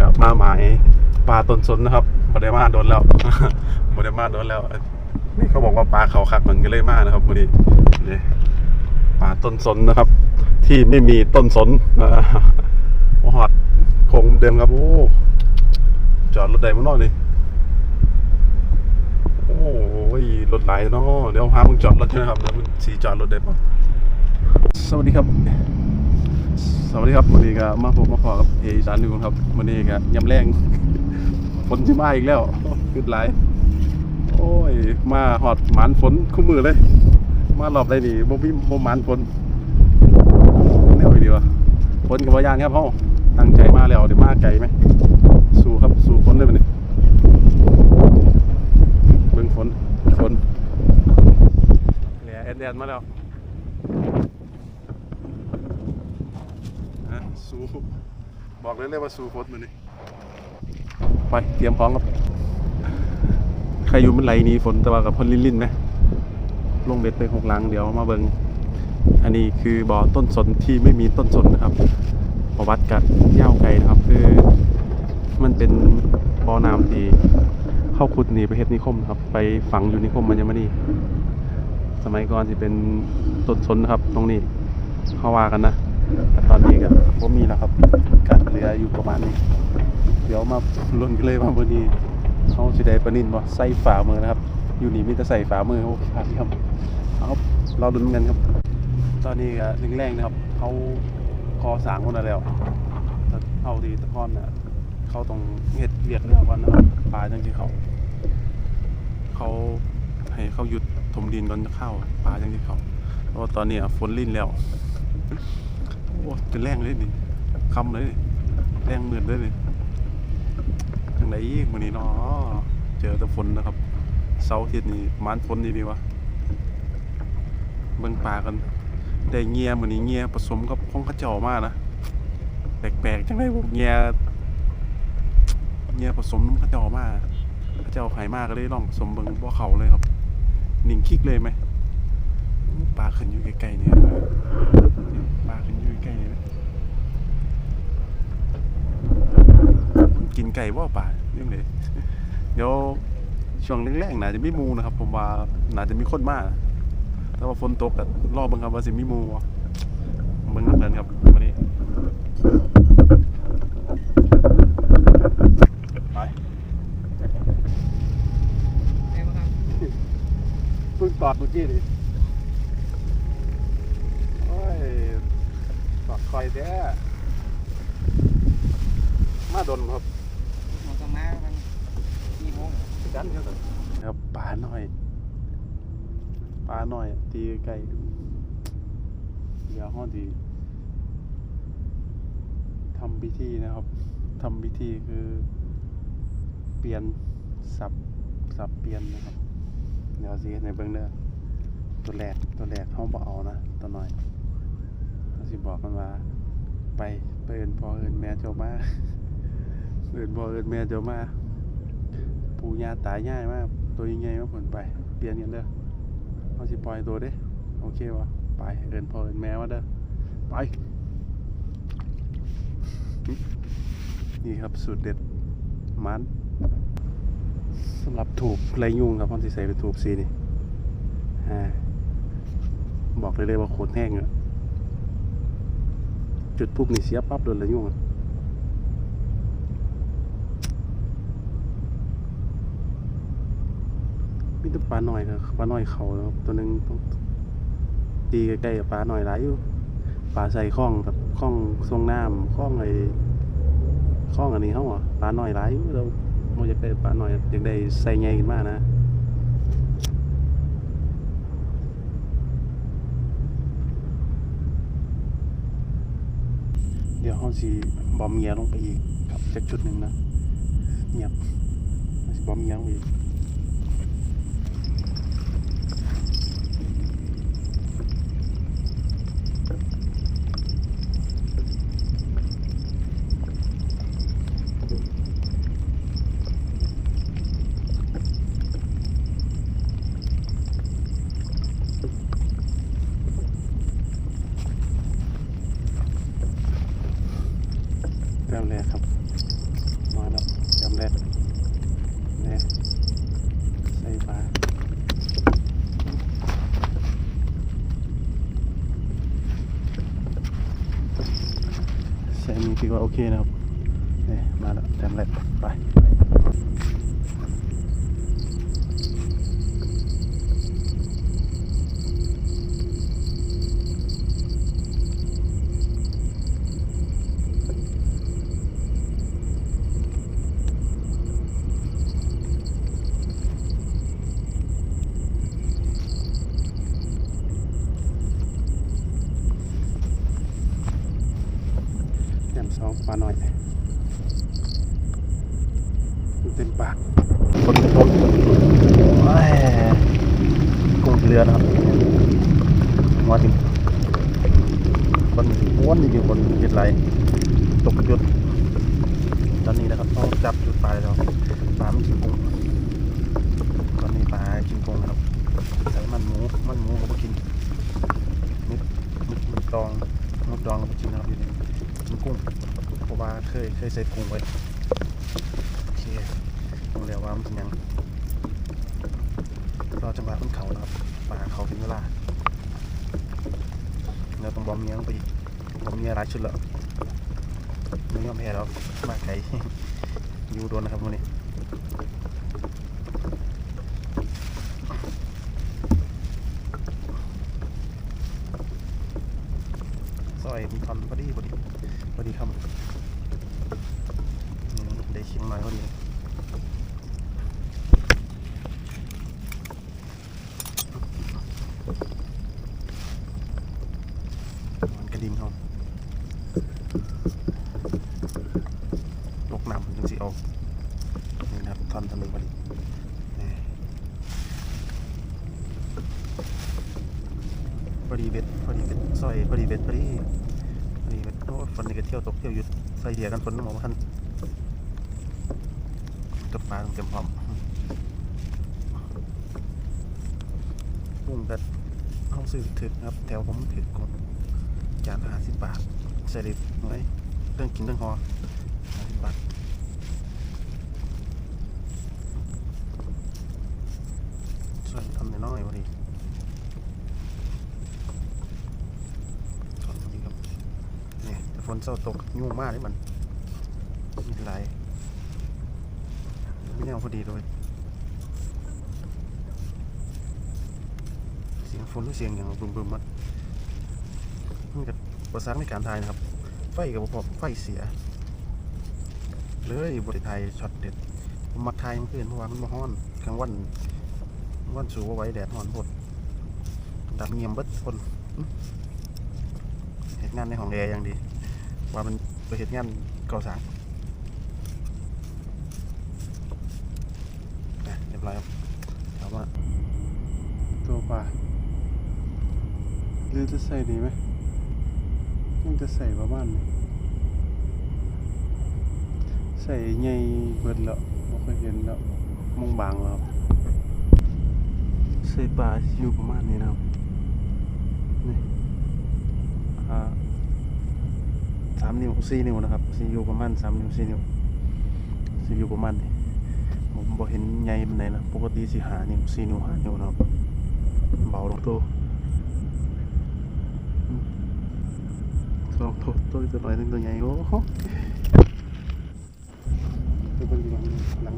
กับมาหมายปลาต้นสนนะครับบไดมาโดนแล้วบไดมาโดนแล้วนี่เขาบอกว่าปลาเขาคักมันก็เลยมากนะครับวันนี้นี่ปลาต้นสนนะครับ ที่ไม่มีต้นสนอ่าโอ้หอดคงเดิมครับโอ้จอดรถใดมาน่อยนี่โอ้ยรถไหลเนาะเดี๋ยวหามึงจอดรถใช่ไหมครับเดี๋ยวมึงสีจอดรถได้ปะสวัสดีครับ สวัสดีครับวันนี้ก็มาพบมาพอกับเออีสานนิวครับวันนี้ก็ยำแรงฝนที่มาอีกแล้วขึ้นหลายโอ้ย มาหอดหมานฝนคู่มือเลย มารอบได้ดีบ่มีบ่หมานฝนแนวอีดีวะฝนกับวายานครับเฮาตั้งใจมาแล้วเดี๋ยวมาไกลไหมสู้ครับสู้ฝนได้ปะนี่เบิ่งฝนฝนแหล่แอดแดนมาแล้ว อะ สู้บอกเลยเลยว่าสู้ฝนมานี่ไปเตรียมพร้อมครับใครอยู่มันไหลนีฝนแต่ว่ากับพ่นลินๆไหมลงเบ็ดไปหกหลังเดี๋ยวมาเบิงอันนี้คือบ่อต้นสนที่ไม่มีต้นสนนะครับประวัติกัดย่าวไก่นะครับ คือมันเป็นบ่อน้ำที่เข้าขุดหนีไปเฮ็ดนิคมครับ ไปฝังอยู่นิคมมันยังไม่นี่สมัยก่อนที่เป็นต้นสนนะครับ ตรงนี้เขาว่ากันนะ ตอนนี้ก็ผมมีแล้วครับการเหลืออยู่ประมาณนี้ เดี๋ยวมาลุ้นกันเลยว่าวันนี้เขาสิได้ปนินบ่ใส่ฝ่ามือนะครับ อยู่นี่มีแต่ใส่ฝ่ามือโอ้ขาดครับเอาเราลุ้นกันครับ ตอนนี้ก็แรงๆนะครับเขาคอสางคนแล้วแต่เอาดีตะกอนน่ะเขาต้องเฮ็ดเรียกเรื่องก่อนนะครับปลาจังที่เขาเขาให้เขาหยุดถมดินก่อนจะเข้าปลาจังที่เขาเพราะตอนนี้ฝนลิ่นแล้ว โอ้เป็นแรงเลยนี่คำเลยแรงเหมือนเลยนี่ทางไหนอีกมื้อนี้เนาะเจอแต่ฝนนะครับ เสาร์อาทิตย์นี่มานฝนดีดีวะเบิ่งปลากันได้เงียมื้อนี้เงียผสมกับของเข้าเจ้ามากนะแปลกๆจังได๋พวกเงียเงียผสมน้ำเข้าเจ้ามาเข้าเจ้าไขมาก็เลยลองผสมเบิ่งบ่เขาเลยครับหนิงคิกเลยไหม ปลาขึ้นอยู่ใกล้ๆเนี่ยปลาขึ้นอยู่ใกล้เลยนะกินไก่ว่าป่าเรื่องเลยเดี๋ยวช่วงแรกๆน่าจะมีหมูนะครับ ผมว่าน่าจะมีคนมากแต่ว่าฝนตกก็รอเบิ่งครับว่าสิมีหมูบ่เบิ่งกันครับวันนี้ไปไงบ้างครับเพิ่งตอดเมื่อกี้นี่โอ้ยตอดคอยแท้มาดนครับหมอสมามันกี่โมงกันเท่ากันครับปลาหน่อยปลาหน่อย ตีไก่เดี๋ยวห้องทีทำพิธีนะครับทำพิธีคือ เปลี่ยนสับสับเปลี่ยนนะครับ เดี๋ยวสิเฮ็ดในเบื้องเด้อตัวแรกตัวแรกห้องบ่เอานะตัวน้อยเขาสิบอกกันว่า ไปเปินพอเอินแม่เจ้ามาเอินพอเอินแม่เจ้ามาปูยาตายง่ายมากตัวยังไงมาผลไป เปลี่ยนกันเด้อเอาสิปล่อยตัวเด้โอเควะไปเอินพอเอินแม่มาเด้อไป นี่ครับสูตรเด็ดมันสำหรับถูกไรยุงครับพ่อสิใส่ไปถูกสีนี่บอกเลยเลยว่าโคตรแห้งอะ จุดปุ๊บนี่เสียปั๊บโดนไรยุงอะมีแต่ปลาหน่อยครับปลาหน่อยเขาครับตัวหนึ่งต้องตีใกล้ๆกับปลาหน่อยหลายอยู่ปลาใส่ข้องแบบข้องทรงน้ำข้องไอ้ข้องอันนี้เขาอะปลาหน่อยหลายอยู่เราโมอยากได้ปลาหน่อยอยากได้ใส่ใหญ่ขึ้นมากนะ เดี๋ยวเขาสีบอมเงียลงไปอีกครับจากจุดหนึ่งนะเงียบสีบอมเงียลงไปอีก แต้มแรกครับ ถือว่าโอเคนะครับนี่มาแล้วแทมแรกไป แจ่มสองปลาหน่อยเต็มปากคนคนแหมกุ้งเรือนะครับมาถึงคน ม้วนจริงๆคนเห็ดไหลตกจุด ตอนนี้นะครับเขาจับจุดปลาแล้วปลามันกินกุ้งตอนนี้ปลากินกุ้งนะครับใส่มันหมูมันหมูเขาก็กินมิดมิดมิดดองมิดดองเขาก็กินนะครับอยู่นี่กินกุ้งเพราะว่าเคยเคยใส่กุ้งไว้โอเครู้แล้วว่ามันเป็นยังรอจังหวะมันเขาครับปลาเขาถึงเวลาเราต้องบอมเมียลงไปอีก ผมเมียหลายชุดแล้วไม่ยอมแพ้แล้วมาไก่อยู่โดนนะครับวันนี้ซอยมีทอนพอดีพอดีพอดีครับมได้เขียงหน่อยพอดีมันกระดิ่งเขาลกน้ำมันจังสิเอานี่นะครับทอนทะเลพอดีนี่ พอดีเบ็ดพอดีเบ็ดซอยพอดีเบ็ดพอดีพอันนี้มันโอ้ฝนนี่ก็เที่ยวตกเที่ยวหยุดใส่เดียกันฝนน้ำมองท่านกับปลาเต็มพร้อมกุ้งแบบห้องซื้อถึกครับ แถวผมถึกกดจานห้าสิบบาทใส่ดิบไว้เรื่องกินเรื่องหอห้าสิบบาทส่วนทำน้อยพอดีทอนพอดีครับ นี่แต่ ฝนเศร้าตกยุ่งมากเลยมันมีไรไม่แนวพอดีเลยเสียงฝนหรือเสียงอย่างบึมบึมมันมันกับประสังในการถ่ายนะครับ ไฟกับพอไฟเสีย เลยบริไทยช็อตเด็ดผมมาถ่ายเมื่อคืนเพราะว่ามันมาฮ้อนกลางวันวันสูงเอาไว้แดดฮ้อนบดดับเงียบเบิดคนเหตุงานในห้องแอร์อย่างดี ว่ามันไปเหตุงานก่อสร้างนะเรียบร้อยครับถามว่าตัวปลาหรือจะใส่ดีไหมยังจะใส่ประมาณนี้ใส่ใหญ่เบิดแล้วไม่เคยเห็นแล้วมองบางแล้วครับใส่ปลาอยู่ประมาณนี้นะครับนี่อ่า สามนิ้วสี่นิ้วนะครับสี่อยู่ประมาณสามนิ้วสี่นิ้วสี่อยู่ประมาณนี้ผมบ่เห็นใหญ่มันไหนนะปกติสี่หานิ้วสี่นิ้วห้านิ้วนะครับเบาลงตัวลองตัวตัวตัวน้อยนึงตัวใหญ่โอ้โหไปเบิ่งดีกว่าหลัง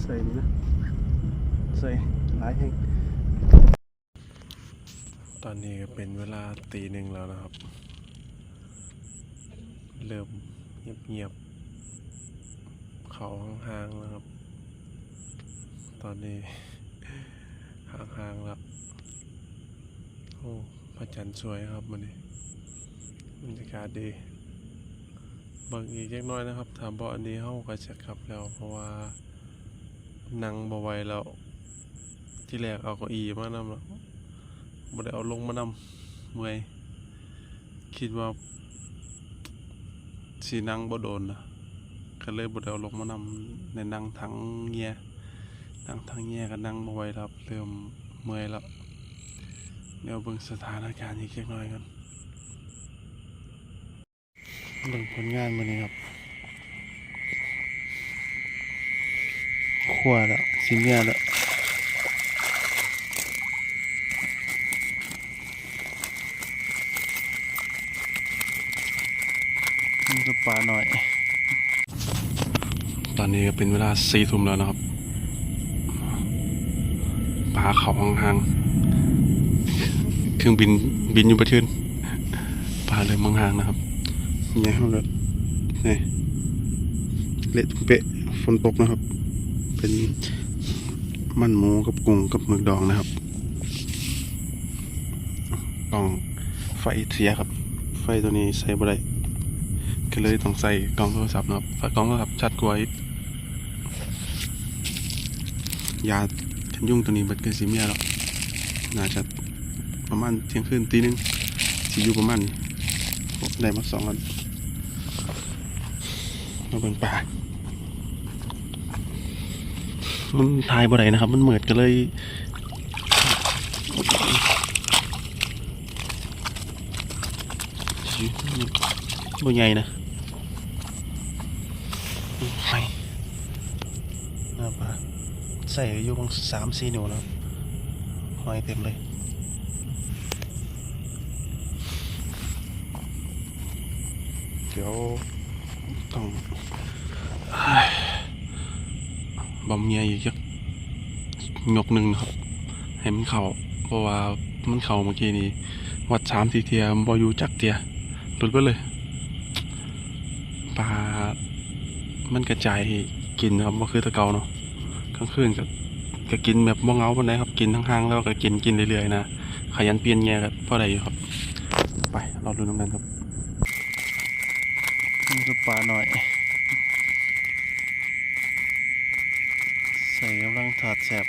ใส่นี่นะใส่หลายแห่ง ตอนนี้ก็เป็นเวลาตีหนึ่งแล้วนะครับ เริ่มเงียบๆเขาห่างๆแล้วครับ ตอนนี้ห่างๆแล้วโอ้พระจันทร์สวยครับวันนี้บรรยากาศดีเบิ่งอีกเล็กน้อยนะครับ ถามบ่อันนี้เฮาก็จะกลับแล้ว เพราะว่านั่งบ่ไหวแล้ว ที่แรกเอาเก้าอี้มานำแล้ว บ่ได้เอาลงมานำเมื่อยคิดว่าสินั่งบ่โดนนะก็เลยบ่ได้เอาลงมานำในนั่งทั้งเงียนั่งทางแยกกันนั่งบ่ไหวแล้วครับ เริ่มเมื่อยแล้วเดี๋ยวเบิ่งสถานการณ์อีกเล็กน้อยกันเบิ่งผลงานมื้อนี้ครับขั้วแล้วสิเมียแล้วมันก็ ปลาหน่อย ตอนนี้ก็เป็นเวลาสี่ทุ่มแล้วนะครับปลาเขาห่างๆเครื่องบินบินอยู่ประเทศปลาเลยมังห่างๆนะครับเนี่ยเขาเลยนี่เละเป๊ะฝนตกนะครับ เป็นมันหมูกับกุ้งกับหมึกดองนะครับกล่องไฟเสียครับ ไฟตัวนี้ใส่บ่ได้ ก็เลยต้องใส่กล่องโทรศัพท์นะครับกล่องโทรศัพท์ชัดกว่าอีกยากันยุ่งตัวนี้เบัดเกิดสีเมียแล้วน่าจะประมาณเที่ยงคืนตีหนึงสิอยู่ประมาณได้มาสองอันมาเบิ่งป่ามันทายบ่ได้นะครับ มันเหมือดก็เลยบ่ใหญ่นะ ไฟน่าปลาใส่อยู่ประมาณสามสี่นิ้วแล้วหอยเต็มเลยเดี๋ยวต้องบำเมียอีกจักยกหนึ่งครับ ให้มันเข่าเพราะว่ามันเข่าเมื่อกี้นี้วัดสามสี่เทียมบอยู่จักเทียหลุดไปเลย มันกระจายกินนะครับก็คือตะเกาเนาะกลางคืนก็ก็กินแบบบ่เงาปานใดครับกินทั้งห้างๆแล้วก็กินกินเรื่อยๆนะขยันเปลี่ยนแง่กับพอได้อยู่ครับ ไปเราดูน้ำกันครับนี่คือปลาหน่อย ใส่กำลังถอดแสบ